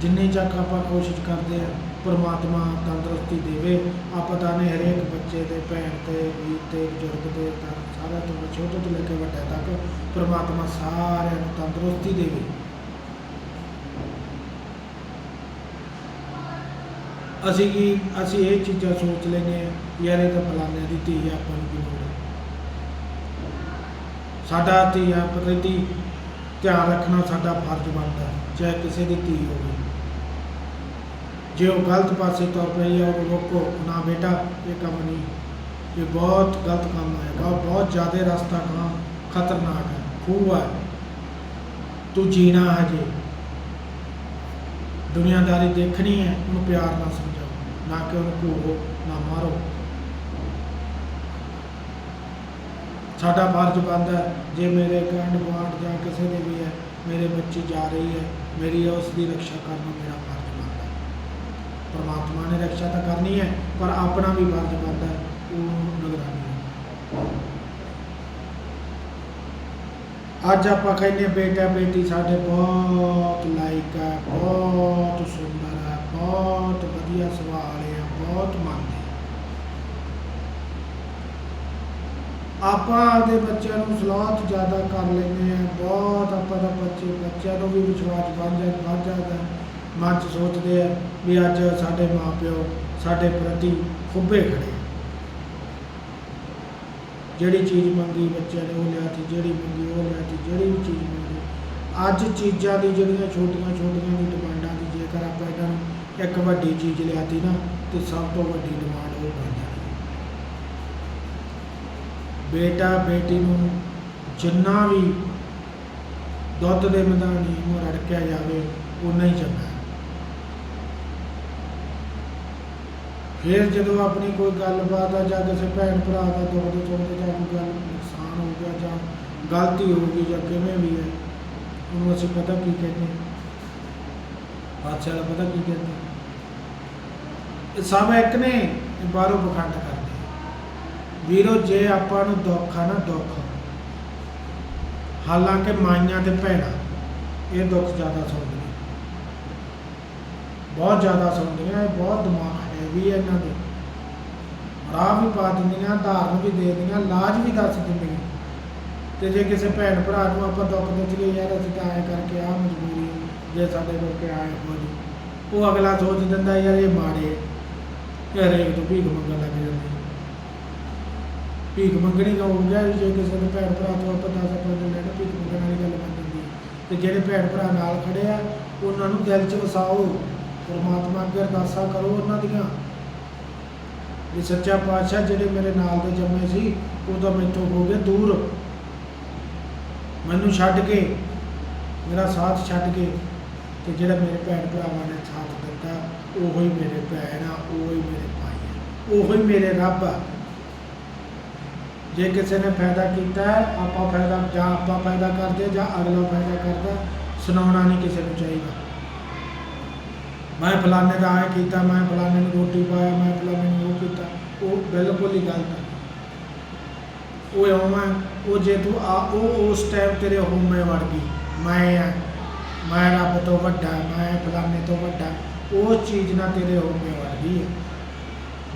ਜਿੰਨੀ ਚੱਕ ਆਪਾਂ ਕੋਸ਼ਿਸ਼ ਕਰਦੇ ਆ ਪਰਮਾਤਮਾ ਤੰਦਰੁਸਤੀ ਦੇਵੇ, ਆਪਾਂ ਤਾਂ ਨਹੀਂ ਹਰੇਕ ਬੱਚੇ ਦੇ, ਭੈਣ ਤੇ, ਵੀਰ ਤੇ, ਬਜ਼ੁਰਗ ਦੇ ਤਾਂ ਸਾਰਾ ਤੋਂ ਛੋਟੇ ਤੋਂ ਲੈ ਕੇ ਵੱਡੇ ਤੱਕ ਪਰਮਾਤਮਾ ਸਾਰਿਆਂ ਨੂੰ ਤੰਦਰੁਸਤੀ ਦੇਵੇ। ਅਸੀਂ ਕੀ ਅਸੀਂ ਇਹ ਚੀਜ਼ਾਂ ਸੋਚ ਲੈਂਦੇ ਆ ਯਾਰ ਇਹ ਤਾਂ ਫਲਾਣੇ ਦੀ ਧੀ ਆ ਆਪਾਂ ਨੂੰ ਕੀ ਲੋੜ ਹੈ ਸਾਡਾ ਧੀ ਆ ਪ੍ਰਤੀ ਧਿਆਨ ਰੱਖਣਾ ਸਾਡਾ ਫਰਜ਼ ਬਣਦਾ ਹੈ, ਚਾਹੇ ਕਿਸੇ ਦੀ ਧੀ ਹੋਵੇ। ਜੇ ਉਹ ਗਲਤ ਪਾਸੇ ਤੁਰ ਪਈ ਹੈ ਉਹ ਰੋਕੋ। ਨਾ ਬੇਟਾ ਇਹ ਕੰਮ ਨਹੀਂ। ਇਹ ਬਹੁਤ ਗਲਤ ਕੰਮ ਹੈ ਬਹੁਤ ਬਹੁਤ ਜ਼ਿਆਦਾ ਰਸਤਾ ਕਹਾਂ ਖਤਰਨਾਕ ਹੈ ਖੂਹ ਹੈ ਤੂੰ ਜੀਣਾ ਹੈ ਜੇ ਦੁਨੀਆਦਾਰੀ ਦੇਖਣੀ ਹੈ ਉਹਨੂੰ ਪਿਆਰ ਨਾਲ ਸਮਝਾਓ ਨਾ ਕਿ ਉਹਨੂੰ ਘੂਰੋ ਨਾ ਮਾਰੋ। ਸਾਡਾ ਫਰਜ਼ ਬਣਦਾ ਹੈ, ਜੇ ਮੇਰੇ ਗਾਂਢ ਗੁਆਂਢ ਜਾਂ ਕਿਸੇ ਦੇ ਵੀ ਹੈ ਮੇਰੇ ਬੱਚੇ ਜਾ ਰਹੀ ਹੈ ਮੇਰੀ ਉਸ ਦੀ ਰੱਖਿਆ ਕਰਨਾ ਮੇਰਾ ਫਰਜ਼ ਬਣਦਾ ਪਰਮਾਤਮਾ ਨੇ ਰੱਖਿਆ ਤਾਂ ਕਰਨੀ ਹੈ ਪਰ ਆਪਣਾ ਵੀ ਫਰਜ਼ ਬਣਦਾ ਹੈ ਉਹ ਨਿਗਰਾਨੀ ਅੱਜ ਆਪਾਂ ਕਹਿੰਦੇ ਬੇਟਾ ਬੇਟੀ ਸਾਡੇ ਬਹੁਤ ਲਾਇਕ ਹੈ ਬਹੁਤ ਸੁੰਦਰ ਹੈ ਬਹੁਤ ਵਧੀਆ ਸਵਾਲ ਹੈ ਬਹੁਤ ਮੰਨਦੇ ਆਪਾਂ ਆਪਦੇ ਬੱਚਿਆਂ ਨੂੰ ਸਲਾਹਤ ਜ਼ਿਆਦਾ ਕਰ ਲੈਂਦੇ ਆ ਬਹੁਤ ਆਪਾਂ ਦਾ ਬੱਚੇ, ਬੱਚਿਆਂ ਨੂੰ ਵੀ ਵਿਸ਼ਵਾਸ ਬਣ ਜਾ, ਬਣ ਜਾਂਦਾ। ਮਨ 'ਚ ਸੋਚਦੇ ਆ ਵੀ ਅੱਜ ਸਾਡੇ ਮਾਪਿਓ ਸਾਡੇ ਪ੍ਰਤੀ ਖੁੱਬੇ ਖੜੇ ਜਿਹੜੀ ਚੀਜ਼ ਮੰਗੀ ਬੱਚਿਆਂ ਨੇ ਉਹ ਲਿਆਤੀ ਜਿਹੜੀ ਮੰਗੀ ਉਹ ਲਿਆ ਤੀ ਜਿਹੜੀ ਵੀ ਚੀਜ਼ ਮੰਗੀ। ਅੱਜ ਚੀਜ਼ਾਂ ਦੀ ਜਿਹੜੀਆਂ ਛੋਟੀਆਂ ਛੋਟੀਆਂ ਦੀ ਡਿਮਾਂਡਾਂ ਦੀ ਜੇਕਰ ਆਪਾਂ ਇਹਨਾਂ ਨੂੰ ਇੱਕ ਵੱਡੀ ਚੀਜ਼ ਲਿਆਤੀ ਨਾ, ਤੇ ਸਭ ਤੋਂ ਵੱਡੀ ਡਿਮਾਂਡ ਉਹ ਬਣ ਜਾਣੀ ਬੇਟਾ ਬੇਟੀ ਨੂੰ ਜਿੰਨਾ ਵੀ ਦੁੱਧ ਦੇ ਮੈਦਾਨੀ ਨੂੰ ਰੜਕਿਆ ਜਾਵੇ ਉਨਾ ਹੀ ਚੰਗਾ ਹੈ। ਫਿਰ ਜਦੋਂ ਆਪਣੀ ਕੋਈ ਗੱਲਬਾਤ ਆ ਜਾਂ ਕਿਸੇ ਭੈਣ ਭਰਾ ਦਾ ਦੁੱਖ ਦੇ ਚੋਂ ਜਾਂ ਕੋਈ ਗੱਲ ਨੁਕਸਾਨ ਹੋ ਗਿਆ ਜਾਂ ਗਲਤੀ ਹੋ ਗਈ ਜਾਂ ਕਿਵੇਂ ਵੀ ਹੈ, ਉਹਨੂੰ ਅਸੀਂ ਪਤਾ ਕੀ ਕਹਿੰਦੇ ਹਾਂ ਬਾਦਸ਼ਾਹ ਦਾ ਪਤਾ ਕੀ ਕਹਿੰਦੇ ਹਾਂ? ਇਹ ਸਭ ਇੱਕ ਨੇ, ਇਹ ਬਾਹਰੋਂ ਪਖੰਡ ਕਰਦੇ ਆ। ਵੀਰੋ, ਜੇ ਆਪਾਂ ਨੂੰ ਦੁੱਖ ਆ ਨਾ, ਦੁੱਖ ਹਾਲਾਂਕਿ ਮਾਈਆਂ ਤੇ ਭੈਣਾਂ, ਇਹ ਦੁੱਖ ਜ਼ਿਆਦਾ ਸੁਣਦੀਆਂ ਬਹੁਤ ਜ਼ਿਆਦਾ ਸੁਣਦੀਆਂ, ਇਹ ਬਹੁਤ ਦਿਮਾਗ ਹੈ ਵੀ ਇਹਨਾਂ ਦੇ। ਰਾਹ ਵੀ ਪਾ ਦਿੰਦੀਆਂ ਧਾਰਨ ਵੀ ਦੇ ਦਿੰਦੀਆਂ, ਲਾਜ ਵੀ ਦੱਸ ਦਿੰਦੀਆਂ। ਤੇ ਜੇ ਕਿਸੇ ਭੈਣ ਭਰਾ ਨੂੰ ਆਪਾਂ ਦੁੱਖ ਦੇ ਚੀਏ ਯਾਰ ਅਸੀਂ ਤਾਂ ਐਂ ਕਰਕੇ ਆ ਮਜਬੂਰੀ ਜੇ ਸਾਡੇ ਕੋਲ ਕਿ ਆਏ ਹੋ ਜੀ। ਉਹ ਅਗਲਾ ਸੋਚ ਦਿੰਦਾ, ਯਾਰ ਇਹ ਮਾੜੇ ਇਹ ਤੋਂ ਭੀਖ ਮੰਗਣ ਲੱਗ ਜਾਂਦੇ ਭੀਖ ਮੰਗਣੀ ਦਾ ਹੋ ਗਿਆ ਜੇ ਕਿਸੇ ਦੇ ਭੈਣ ਭਰਾ ਤੋਂ ਆਪਾਂ ਦਸ ਪੰਜ ਲੈਣਾ ਭੀਖ ਮੰਗਣ ਵਾਲੀ ਗੱਲ ਬਣ ਜਾਂਦੀ ਤੇ ਜਿਹੜੇ ਭੈਣ ਭਰਾ ਨਾਲ ਖੜੇ ਆ, ਉਹਨਾਂ ਨੂੰ ਦਿਲ 'ਚ ਵਸਾਓ। ਪਰਮਾਤਮਾ ਅੱਗੇ ਅਰਦਾਸਾਂ ਕਰੋ ਉਹਨਾਂ ਦੀਆਂ। ਵੀ ਸੱਚਾ ਪਾਤਸ਼ਾਹ ਜਿਹੜੇ ਮੇਰੇ ਨਾਲ ਦੇ ਜੰਮੇ ਸੀ ਉਹ ਤਾਂ ਮੈਥੋਂ ਹੋ ਗਏ ਦੂਰ। ਮੈਨੂੰ ਛੱਡ ਕੇ, ਮੇਰਾ ਸਾਥ ਛੱਡ ਕੇ ਤੇ ਜਿਹੜਾ ਮੇਰੇ ਭੈਣ ਭਰਾਵਾਂ ਨੇ ਸਾਥ ਦਿੱਤਾ, ਉਹੋ ਹੀ ਮੇਰੇ ਭੈਣ ਆ, ਉਹੋ ਹੀ ਮੇਰੇ ਭਾਈ ਆ, ਉਹੋ ਹੀ ਮੇਰੇ ਰੱਬ ਆ। ਜੇ ਕਿਸੇ ਨੇ ਫਾਇਦਾ ਕੀਤਾ, ਆਪਾਂ ਫਾਇਦਾ ਜਾਂ ਆਪਾਂ ਫਾਇਦਾ ਕਰਦੇ ਜਾਂ ਅਗਲਾ ਫਾਇਦਾ ਕਰਦਾ, ਸੁਣਾਉਣਾ ਨਹੀਂ ਕਿਸੇ ਨੂੰ ਚਾਹੀਦਾ। ਮੈਂ ਫਲਾਣੇ ਦਾ ਆਇਆ ਕੀਤਾ, ਮੈਂ ਫਲਾਣੇ ਨੂੰ ਰੋਟੀ ਪਾਇਆ, ਮੈਂ ਫਲਾਣੇ ਨੂੰ ਉਹ ਕੀਤਾ। ਉਹ ਬਿਲਕੁਲ ਹੀ ਗਲਤ ਹੈ। ਉਹ ਇਉਂ ਉਹ ਜੇ ਤੂੰ ਆ, ਉਹ ਉਸ ਟਾਈਮ ਤੇਰੇ ਹੋਮੇ ਵੜ ਗਈ। ਮੈਂ ਆ ਮੈਂ ਰੱਬ ਤੋਂ ਵੱਡਾ, ਮੈਂ ਫਲਾਣੇ ਤੋਂ ਵੱਡਾ। ਉਹ ਚੀਜ਼ ਨਾ ਤੇਰੇ ਹੋਮੇ ਵੜ ਗਈ ਹੈ।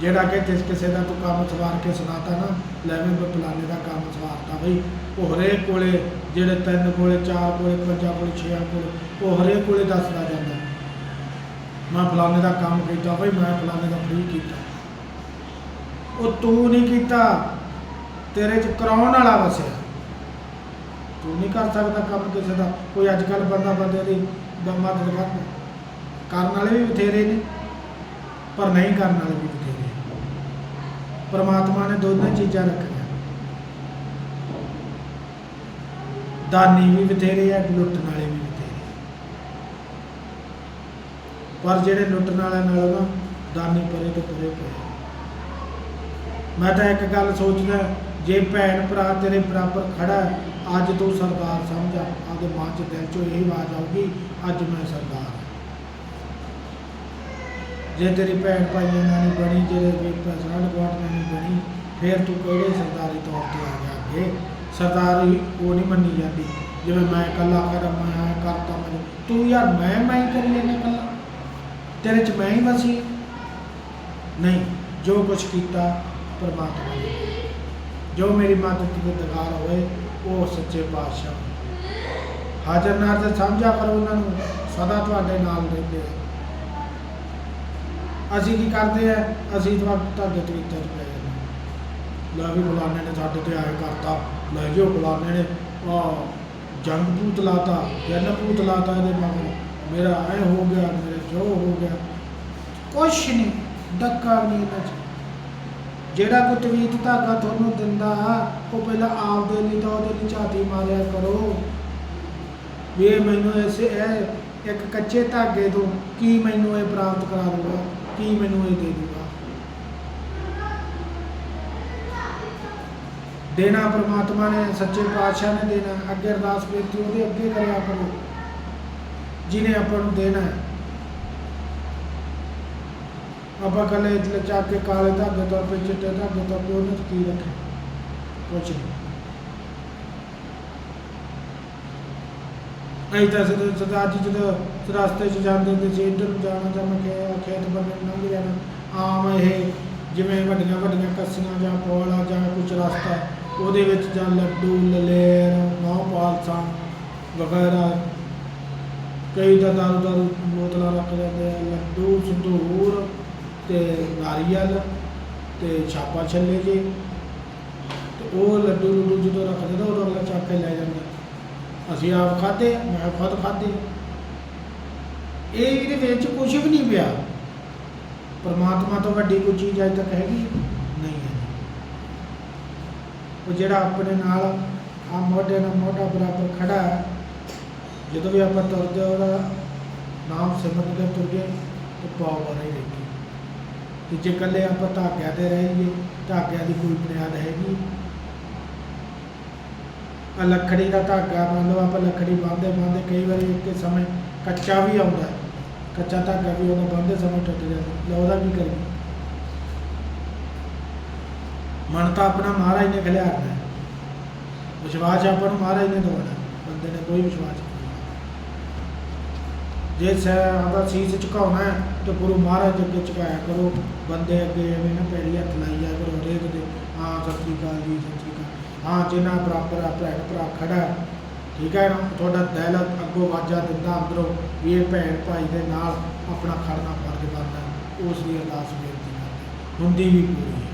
ਜਿਹੜਾ ਕਿ ਕਿਸ ਕਿਸੇ ਦਾ ਤੂੰ ਕੰਮ ਸਵਾਰ ਕੇ ਸੁਣਾਤਾ ਨਾ ਲੈ ਵੀ ਮੈਂ ਫਲਾਣੇ ਦਾ ਕੰਮ ਸਵਾਰਤਾ ਬਈ। ਉਹ ਹਰੇਕ ਕੋਲੇ, ਜਿਹੜੇ ਤਿੰਨ ਕੋਲੇ, ਚਾਰ ਕੋਲੇ, ਪੰਜਾਂ ਕੋਲੇ, ਛੇਆਂ ਕੋਲੇ, ਉਹ ਹਰੇਕ ਕੋਲੇ ਦੱਸਦਾ ਜਾਂਦਾ। ਮੈਂ ਫਲਾਣੇ ਦਾ ਕੰਮ ਕੀਤਾ ਬਈ ਮੈਂ ਫਲਾਣੇ ਦਾ ਫ੍ਰੀ ਕੀਤਾ। ਉਹ ਤੂੰ ਨਹੀਂ ਕੀਤਾ, ਤੇਰੇ ਚ ਕਰਾਉਣ ਵਾਲਾ ਵਸਿਆ। ਤੂੰ ਨਹੀਂ ਕਰ ਸਕਦਾ ਕੰਮ ਕਿਸੇ ਦਾ। ਕੋਈ ਅੱਜ ਕੱਲ ਬੰਦਾ ਬੰਦੇ ਦੀ ਮਦਦ ਕਰਦਾ। ਕਰਨ ਵਾਲੇ ਵੀ ਬਥੇਰੇ ਨੇ, ਪਰ ਨਹੀਂ ਕਰਨ ਵਾਲੇ ਵੀ ਬਥੇਰੇ ਪਰਮਾਤਮਾ ਨੇ ਦੋਨੇ ਚੀਜ਼ਾਂ ਰੱਖੀਆਂ। ਦਾਨੀ ਵੀ ਬਥੇਰੇ ਆ ਲੁੱਟਣ ਵਾਲੇ ਵੀ ਬਥੇਰੇ ਪਰ ਜਿਹੜੇ ਲੁੱਟਣ ਵਾਲਿਆਂ ਨਾਲ ਨਾ ਦਾਨੀ ਪਰੇ ਤੋਂ ਪਰੇ ਪਏ ਮੈਂ ਤਾਂ ਇੱਕ ਗੱਲ ਸੋਚਦਾ, ਜੇ ਭੈਣ ਭਰਾ ਤੇਰੇ ਬਰਾਬਰ ਖੜਾ ਅੱਜ ਤੂੰ ਸਰਦਾਰ ਸਮਝ ਆ ਆਪਦੇ ਮਨ ਚ ਦਿਲ ਚੋਂ ਇਹੀ ਆਵਾਜ਼ ਆਊਗੀ, ਅੱਜ ਮੈਂ ਸਰਦਾਰ ਜੇ ਤੇਰੀ ਭੈਣ ਭਾਈਆਂ ਨਾਲ ਨਹੀਂ ਬਣੀ, ਜਿਹੜੇ ਵੀ ਪਛਾਣ ਗਵਾਟ ਨਾਲ ਨਹੀਂ ਬਣੀ, ਫਿਰ ਤੂੰ ਕਿਹੜੇ ਸਰਦਾਰੀ ਤੌਰ ਤੇ ਆ ਗਿਆ ਅੱਗੇ? ਸਰਦਾਰੀ ਉਹ ਨਹੀਂ ਮੰਨੀ ਜਾਂਦੀ, ਜਿਵੇਂ ਮੈਂ ਇਕੱਲਾ ਕਰ ਮੈਂ ਕਰਤਾ ਮੈਂ ਤੂੰ ਯਾਰ ਮੈਂ ਮੈਂ ਕਰੀ ਜਾਂਦਾ ਇਕੱਲਾ। ਤੇਰੇ ਚ ਮੈਂ ਹੀ ਵਸੀ ਨਹੀਂ, ਜੋ ਕੁਛ ਕੀਤਾ ਪਰਮਾਤਮਾ ਨੇ। ਜੋ ਮੇਰੀ ਮਦਦ ਦੀ ਦਗਾਰ ਹੋਏ ਉਹ ਸੱਚੇ ਪਾਤਸ਼ਾਹ ਹਾਜ਼ਰ ਨਾਜ਼ਰ ਸਮਝਾ ਕਰੋ ਉਹਨਾਂ ਨੂੰ, ਸਦਾ ਤੁਹਾਡੇ ਨਾਲ ਰਹਿੰਦੇ ਆ। ਅਸੀਂ ਕੀ ਕਰਦੇ ਆ? ਅਸੀਂ ਤੁਹਾਡੇ ਤੁਹਾਡੇ ਤੋਂ ਇੱਜ਼ਤ ਪੈ ਜਾਂਦੇ ਵੀ ਫਲਾਣੇ ਨੇ ਸਾਡੇ ਤੇ ਆਏ ਕਰਤਾ। ਲੈ ਜਿਓ ਫਲਾਣੇ ਨੇ। ਆ ਜੰਗ ਭੂਤ ਲਾਤਾ ਜਨ ਭੂਤ ਲਾਤਾ ਇਹਦੇ ਮਗਰ। ਮੇਰਾ ਐ ਹੋ ਗਿਆ ਜੋ ਹੋ ਗਿਆ। ਕੁਛ ਨਹੀਂ, ਡੱਕਾ ਨਹੀਂ ਇਹਨਾਂ ਚ। ਜਿਹੜਾ ਕੋਈ ਤਵੀਤ ਧਾਗਾ ਤੁਹਾਨੂੰ ਦਿੰਦਾ, ਉਹ ਪਹਿਲਾਂ ਆਪ ਦੇ ਲਈ ਤਾਂ ਉਹਦੇ ਲਈ ਝਾਤੀ ਮਾਰਿਆ ਕਰੋ। ਵੀ ਇਹ ਮੈਨੂੰ ਐਸੇ ਇਹ ਇੱਕ ਕੱਚੇ ਧਾਗੇ ਤੋਂ ਕੀ ਮੈਨੂੰ ਇਹ ਪ੍ਰਾਪਤ ਕਰਾ ਦੂਗਾ ਕੀ ਮੈਨੂੰ ਇਹ ਦੇ ਦੂਗਾ ਦੇਣਾ ਪ੍ਰਮਾਤਮਾ ਨੇ, ਸੱਚੇ ਪਾਤਸ਼ਾਹ ਨੇ ਦੇਣਾ। ਅੱਗੇ ਅਰਦਾਸ ਬੇਨਤੀ ਉਹਦੇ ਅੱਗੇ ਕਰਿਆ ਕਰੋ। ਜਿਹਨੇ ਆਪਾਂ ਨੂੰ ਦੇਣਾ ਹੈ। ਆਪਾਂ ਕੱਲੇ ਚੱਕ ਕੇ ਕਾਲੇ ਧਾਗੇ ਤੋਂ ਪੇ ਚਿੱਟੇ ਧਾਗੇ ਤੋਂ ਪੇ ਉਹਨੇ ਕੀ ਰੱਖੇ? ਕੁਛ ਨਹੀਂ। ਤਾਂ ਸਦਾ ਸਦਾ ਜੀ ਜਦੋਂ ਰਸਤੇ 'ਚ ਜਾਂਦੇ ਹੁੰਦੇ ਸੀ, ਇੱਧਰ ਨੂੰ ਜਾਣਾ ਜਾਂ ਮੈਂ ਕਿਹਾ ਖੇਤ ਬੰਨੇ ਲੰਘ ਜਾਣਾ। ਆਮ ਇਹ ਜਿਵੇਂ ਵੱਡੀਆਂ ਵੱਡੀਆਂ ਕੱਸੀਆਂ ਜਾਂ ਪੋਲਾ ਜਾਂ ਕੁਝ ਰਸਤਾ, ਉਹਦੇ ਵਿੱਚ ਜਾਂ ਲੱਡੂ, ਲਲੇਰ ਨੌ ਪਾਲਸਾਂ ਵਗੈਰਾ। ਕਈ ਤਾਂ ਦਾਰੂ ਦਾਰੂ ਬੋਤਲਾਂ ਰੱਖ ਜਾਂਦੇ ਆ, ਲੱਡੂ ਸੰਧੂਰ ਤੇ ਨਾਰੀਅਲ ਤੇ ਛਾਪਾ ਛੱਲੇ ਜੀ। ਤੇ ਉਹ ਲੱਡੂ ਲੱਡੂ ਜਦੋਂ ਰੱਖਦੇ ਤਾਂ ਉਦੋਂ ਅਗਲਾ ਚੱਕ ਕੇ ਲੈ ਜਾਂਦਾ। ਅਸੀਂ ਆਪ ਖਾਦੇ ਮੈਂ ਖੁਦ ਖਾਦੇ ਇਹ ਇਹਦੇ ਵਿੱਚ ਕੁਝ ਵੀ ਨਹੀਂ ਪਿਆ। ਪਰਮਾਤਮਾ ਤੋਂ ਵੱਡੀ ਕੋਈ ਚੀਜ਼ ਅਜੇ ਤੱਕ ਹੈਗੀ? ਨਹੀਂ ਹੈ। ਉਹ ਜਿਹੜਾ ਆਪਣੇ ਨਾਲ ਆ ਮੋਢੇ ਨਾਲ ਮੋਢਾ ਬਰਾਬਰ ਖੜਾ ਹੈ ਜਦੋਂ ਵੀ ਆਪਾਂ ਤੁਰਦੇ ਹਾਂ, ਉਹਦਾ ਨਾਮ ਸਿਮਰਨ ਕੇ ਤੁਰਦੇ ਤੇ ਪਾਵਰ ਹੀ ਰਹਿੰਦੀ ਤੇ ਜੇ ਇਕੱਲੇ ਆਪਾਂ ਧਾਗਿਆਂ ਤੇ ਰਹੀਏ, ਧਾਗਿਆਂ ਦੀ ਕੋਈ ਬੁਨਿਆਦ ਹੈਗੀ? ਆ ਲੱਕੜੀ ਦਾ ਧਾਗਾ, ਮੰਨ ਲਓ ਆਪਾਂ ਲੱਕੜੀ ਬੰਨ੍ਹਦੇ ਬੰਨ੍ਹਦੇ ਕਈ ਵਾਰੀ ਇੱਕ ਸਮੇਂ ਕੱਚਾ ਵੀ ਆਉਂਦਾ ਕੱਚਾ ਧਾਗਾ ਵੀ ਉਹਨੂੰ ਬੰਨ੍ਹਦੇ ਸਮੇਂ ਟੁੱਟ ਜਾਂਦਾ ਲੈ ਉਹਦਾ ਕੀ ਕਰੀਏ? ਮਨ ਤਾਂ ਆਪਣਾ ਮਹਾਰਾਜ ਨੇ ਖਿਲਾਰਨਾ ਹੈ। ਵਿਸ਼ਵਾਸ ਆਪਾਂ ਨੂੰ ਮਹਾਰਾਜ ਨੇ ਦਵਾਉਣਾ ਬੰਦੇ ਨੇ ਕੋਈ ਵਿਸ਼ਵਾਸ ਜੇ ਸੈ ਦਾ ਸੀਸ ਝੁਕਾਉਣਾ ਹੈ ਤਾਂ ਗੁਰੂ ਮਹਾਰਾਜ ਅੱਗੇ ਝੁਕਾਇਆ ਕਰੋ। ਬੰਦੇ ਅੱਗੇ ਐਵੇਂ ਨਾ ਪੈਰੀ ਹੱਥ ਲਾਈ ਜਾ ਕਰੋ ਹਰੇਕ ਦੇ। ਹਾਂ ਸਤਿ ਸ੍ਰੀ ਅਕਾਲ ਜੀ ਸਤਿ ਸ੍ਰੀ ਅਕਾਲ। ਹਾਂ ਜਿੰਨਾ ਬਰਾਬਰ ਆ ਭੈਣ ਭਰਾ ਖੜਾ ਹੈ, ਠੀਕ ਹੈ ਨਾ? ਤੁਹਾਡਾ ਦਿਲ ਅੱਗੋਂ ਵਾਜਾ ਦਿੰਦਾ ਅੰਦਰੋਂ ਵੀ ਇਹ ਭੈਣ ਭਾਈ ਦੇ ਨਾਲ ਆਪਣਾ ਖੜਨਾ ਫਰਜ਼ ਬਣਦਾ ਉਸ ਦੀ ਅਰਦਾਸ ਬੇਨਤੀ ਕਰਦੇ ਹੁੰਦੀ ਵੀ ਪੂਰੀ ਹੈ।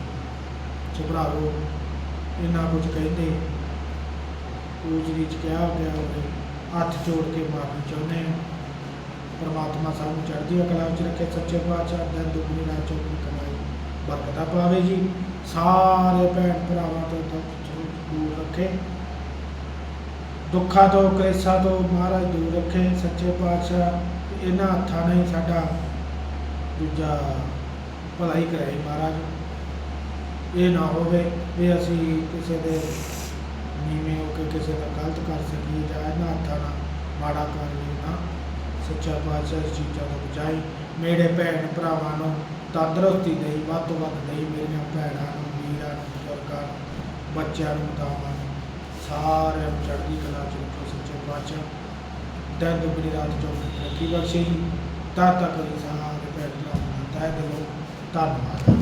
ਸੋ ਭਰਾਵੋ ਇਹਨਾਂ ਕੁਝ ਕਹਿੰਦੇ ਕੁਝ ਵਿੱਚ ਕਿਹਾ ਗਿਆ ਹੋਵੇ ਹੱਥ ਜੋੜ ਕੇ ਮਾਫੀ ਚਾਹੁੰਦੇ ਹਾਂ। ਪਰਮਾਤਮਾ ਸਾਨੂੰ ਚੜ੍ਹਦੀ ਕਲਾ ਵਿੱਚ ਰੱਖੇ, ਸੱਚੇ ਪਾਤਸ਼ਾਹ ਦਿਨ ਦੁਗਣੀ ਰਾਤ ਚੌਗੁਣੀ ਕਮਾਈ। ਬਰਕਤਾਂ ਪਾਵੇ ਜੀ। ਸਾਰੇ ਭੈਣ ਭਰਾਵਾਂ ਤੋਂ ਦੁੱਖ ਦੂਰ ਰੱਖੇ। ਦੁੱਖਾਂ ਤੋਂ, ਕਲੇਸ਼ਾਂ ਤੋਂ ਮਹਾਰਾਜ ਦੂਰ ਰੱਖੇ। ਸੱਚੇ ਪਾਤਸ਼ਾਹ, ਇਹਨਾਂ ਹੱਥਾਂ ਨੇ ਸਾਡਾ ਦੂਜਾ ਭਲਾਈ ਕਰਾਈ ਮਹਾਰਾਜ। ਇਹ ਨਾ ਹੋਵੇ ਵੀ ਅਸੀਂ ਕਿਸੇ ਦੇ ਨੀਵੇਂ ਹੋ ਕੇ ਕਿਸੇ ਦਾ ਗਲਤ ਕਰ ਸਕੀਏ ਜਾਂ ਇਹਨਾਂ ਹੱਥਾਂ ਨਾਲ ਮਾੜਾ ਕਰੀਏ ਨਾ ਸੱਚਾ ਪਾਤਸ਼ਾਹ ਇਸ ਚੀਜ਼ਾਂ ਤੋਂ ਬਚਾਈ। ਮੇਰੇ ਭੈਣ ਭਰਾਵਾਂ ਨੂੰ ਤੰਦਰੁਸਤੀ ਦੇਈ, ਵੱਧ ਤੋਂ ਵੱਧ ਦੇਈ ਮੇਰੀਆਂ ਭੈਣਾਂ ਨੂੰ, ਵੀਰਾਂ ਨੂੰ, ਬਜ਼ੁਰਗਾਂ ਨੂੰ, ਬੱਚਿਆਂ ਨੂੰ, ਮਾਤਾਵਾਂ ਨੂੰ। ਸਾਰਿਆਂ ਨੂੰ ਚੜ੍ਹਦੀ ਕਲਾ ਚ ਰੱਖੋ ਸੱਚੇ ਪਾਤਸ਼ਾਹ। ਦਿਨ ਦੁਗਣੀ ਰਾਤ ਚੌਕੀ ਰੱਖੀ ਬਖਸ਼ੇ। ਜੀ ਤਾਂ ਤੱਕ ਸਾਰੇ ਭੈਣ ਭਰਾਵਾਂ ਦਾ ਤਹਿ ਦਿਲੋਂ ਧੰਨਵਾਦ।